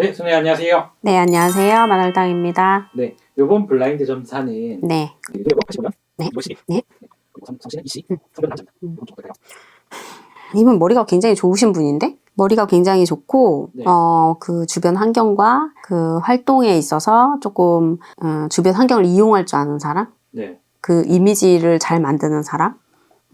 네, 선생님 안녕하세요. 네, 안녕하세요. 만월당입니다. 네, 요번 블라인드 점사는 네. 이거. 네. 이것이 네. 그리고 성- 성씨는 이씨, 성별은 남자입니다. 음. 이건 좀 어떨까요? 이분 머리가 굉장히 좋으신 분인데? 머리가 굉장히 좋고, 네. 어, 그 주변 환경과 그 활동에 있어서 조금, 어, 주변 환경을 이용할 줄 아는 사람? 네. 그 이미지를 잘 만드는 사람?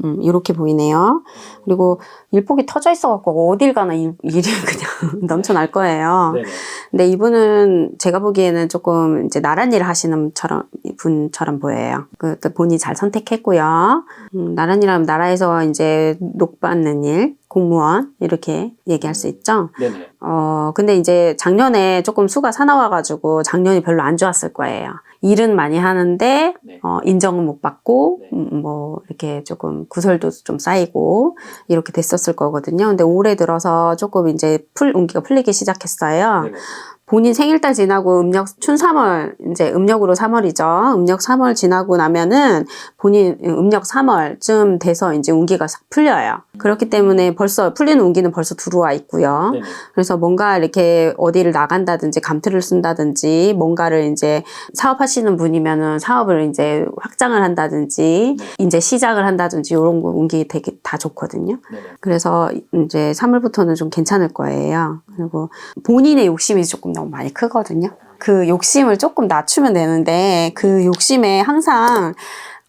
음, 이렇게 보이네요. 그리고 일복이 터져 있어갖고 어딜 가나 일, 일이 그냥 넘쳐날 거예요. 네. 근데 이분은 제가 보기에는 조금 이제 나란 일을 하시는 처럼, 분처럼 보여요. 그, 또 본인이 잘 선택했고요. 음, 나란 일하면 나라에서 이제 녹받는 일, 공무원, 이렇게 얘기할 수 있죠. 네. 네. 어, 근데 이제 작년에 조금 수가 사나워가지고 작년이 별로 안 좋았을 거예요. 일은 많이 하는데, 네. 어, 인정은 못 받고, 네. 음, 뭐, 이렇게 조금 구설도 좀 쌓이고, 이렇게 됐었을 거거든요. 근데 올해 들어서 조금 이제 풀, 운기가 풀리기 시작했어요. 네. 네. 본인 생일 달 지나고 음력 춘 3월 이제 음력으로 3월이죠. 음력 3월 지나고 나면은 본인 음력 3월쯤 돼서 이제 운기가 싹 풀려요. 그렇기 때문에 벌써 풀리는 운기는 벌써 들어와 있고요. 네. 네. 그래서 뭔가 이렇게 어디를 나간다든지 감투를 쓴다든지 뭔가를 이제 사업하시는 분이면은 사업을 이제 확장을 한다든지 네. 이제 시작을 한다든지 이런 거 운기 되게 다 좋거든요. 네. 네. 그래서 이제 3월부터는 좀 괜찮을 거예요. 그리고 본인의 욕심이 조금 너무 많이 크거든요. 그 욕심을 조금 낮추면 되는데 그 욕심에 항상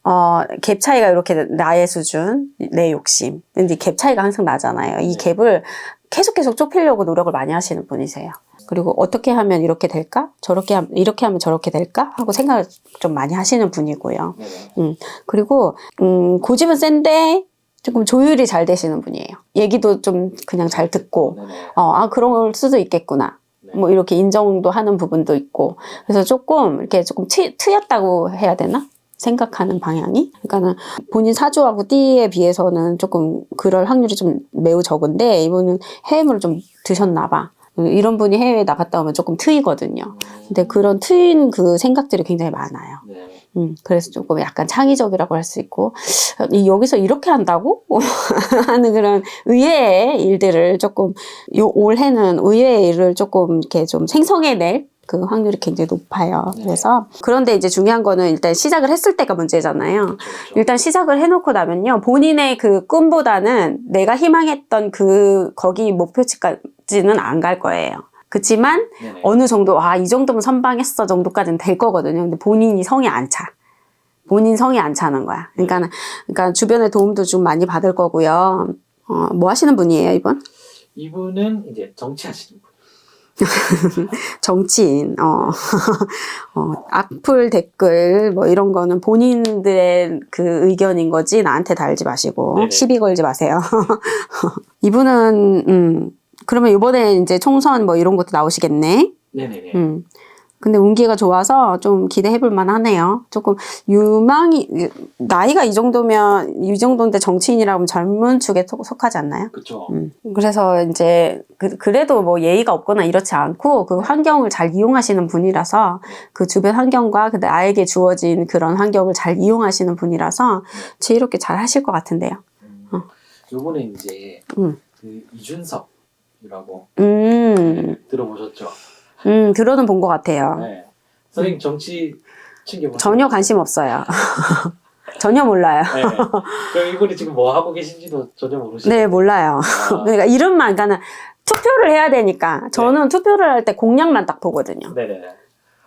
어, 갭 차이가 이렇게 나의 수준, 내 욕심. 근데 갭 차이가 항상 나잖아요. 이 네. 갭을 계속 계속 좁히려고 노력을 많이 하시는 분이세요. 그리고 어떻게 하면 이렇게 될까? 저렇게 하면, 이렇게 하면 저렇게 될까? 하고 생각을 좀 많이 하시는 분이고요. 네. 네. 그리고 음, 고집은 센데 조금 조율이 잘 되시는 분이에요. 얘기도 좀 그냥 잘 듣고. 어, 아 그럴 수도 있겠구나. 네. 뭐 이렇게 인정도 하는 부분도 있고 그래서 조금 이렇게 조금 트, 트였다고 해야 되나? 생각하는 방향이 그러니까는 본인 사주하고 띠에 비해서는 조금 그럴 확률이 좀 매우 적은데 이분은 해외물을 좀 드셨나 봐 이런 분이 해외에 나갔다 오면 조금 트이거든요 근데 그런 트인 그 생각들이 굉장히 많아요 네. 음, 그래서 조금 약간 창의적이라고 할 수 있고, 이- 여기서 이렇게 한다고? 하는 그런 의외의 일들을 조금, 요 올해는 의외의 일을 조금 이렇게 좀 생성해낼 그 확률이 굉장히 높아요. 네. 그래서, 그런데 이제 중요한 거는 일단 시작을 했을 때가 문제잖아요. 그렇죠. 그렇죠. 일단 시작을 해놓고 나면요. 본인의 그 꿈보다는 내가 희망했던 그, 거기 목표치 까지는 안 갈 거예요. 그치만, 네. 네. 어느 정도 아 이 정도면 선방했어 정도까지는 될 거거든요. 근데 본인이 성이 안 차. 본인 성이 안 차는 거야. 그러니까 그러니까 주변의 도움도 좀 많이 받을 거고요. 어, 뭐 하시는 분이에요, 이분? 이분은 이제 정치하시는 분. 정치인. 어. 어, 악플 댓글 뭐 이런 거는 본인들의 그 의견인 거지 나한테 달지 마시고 네네. 시비 걸지 마세요. 이분은 음 그러면 이번에 이제 총선 뭐 이런 것도 나오시겠네. 네. 네. 네. 음. 근데 운기가 좋아서 좀 기대해 볼 만하네요. 조금 유망이 나이가 이 정도면 이 정도인데 정치인이라고 하면 젊은 축에 속- 속하지 않나요? 그렇죠. 음. 그래서 이제 그, 그래도 뭐 예의가 없거나 이렇지 않고 그 환경을 잘 이용하시는 분이라서 그 주변 환경과 그 나에게 주어진 그런 환경을 잘 이용하시는 분이라서 지혜롭게 잘 하실 것 같은데요. 음. 어. 요번에 이제 음. 그 이준석 이라고 음, 들어보셨죠? 음, 들어는 본 것 같아요. 네. 선생님 정치 챙겨보세요. 전혀 관심 없어요. 전혀 몰라요. 네. 그럼 이분이 지금 뭐 하고 계신지도 전혀 모르시죠? 네, 몰라요. 아, 그러니까 이름만, 그러니까 투표를 해야 되니까 저는 투표를 할 때 공약만 딱 보거든요. 네네.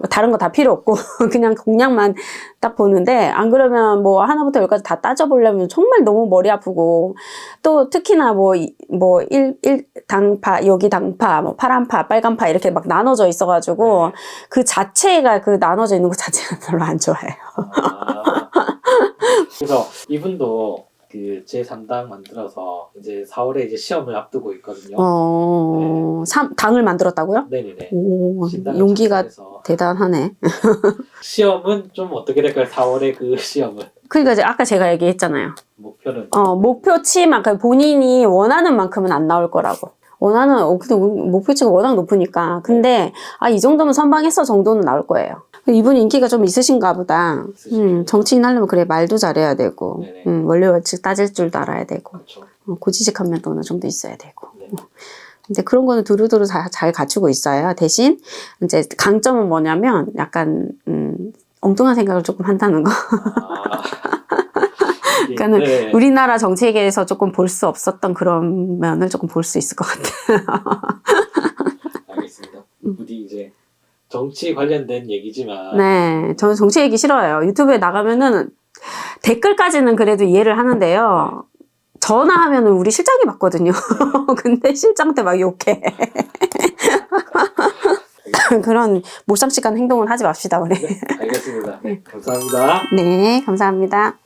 뭐 다른 거 다 필요 없고 그냥 공약만 딱 보는데 안 그러면 뭐 하나부터 열까지 다 따져보려면 정말 너무 머리 아프고 또 특히나 뭐뭐 일 일 당파 여기 당파 뭐 파란파 빨간파 이렇게 막 나눠져 있어가지고 네. 그 자체가 그 나눠져 있는 것 자체가 별로 안 좋아해요. 아. 그래서 이분도 그 제3당 만들어서 이제 4월에 이제 시험을 앞두고 있거든요. 어, 삼, 당을 만들었다고요? 네네네. 오, 신당을 용기가 창설해서 대단하네. 시험은 좀 어떻게 될까요? 4월에 그 시험은 그러니까 이제 아까 제가 얘기했잖아요. 목표는 어, 목표치 만큼 본인이 원하는 만큼은 안 나올 거라고. 원하는, 어, 근데 목표치가 워낙 높으니까. 근데, 아, 이 정도면 선방했어 정도는 나올 거예요. 이분 인기가 좀 있으신가 보다. 음, 정치인 하려면 그래, 말도 잘해야 되고, 네네. 음, 원래 원칙 따질 줄도 알아야 되고, 그렇죠. 어, 고지식한 면도 어느 정도 있어야 되고. 네. 이제 그런 거는 두루두루 다 잘 갖추고 있어요. 대신 이제 강점은 뭐냐면 약간 음, 엉뚱한 생각을 조금 한다는 거. 아. 그러니까는 네. 우리나라 정치계에서 조금 볼 수 없었던 그런 면을 조금 볼 수 있을 것 같아요. 알겠습니다. 음. 부디 이제 정치 관련된 얘기지만 네, 저는 정치 얘기 싫어해요. 유튜브에 나가면은 댓글까지는 그래도 이해를 하는데요. 전화하면은 우리 실장이 받거든요. 근데 실장한테 막 욕해. 그런 몰상식한 행동은 하지 맙시다, 우리. 네, 알겠습니다. 네, 감사합니다. 네, 감사합니다.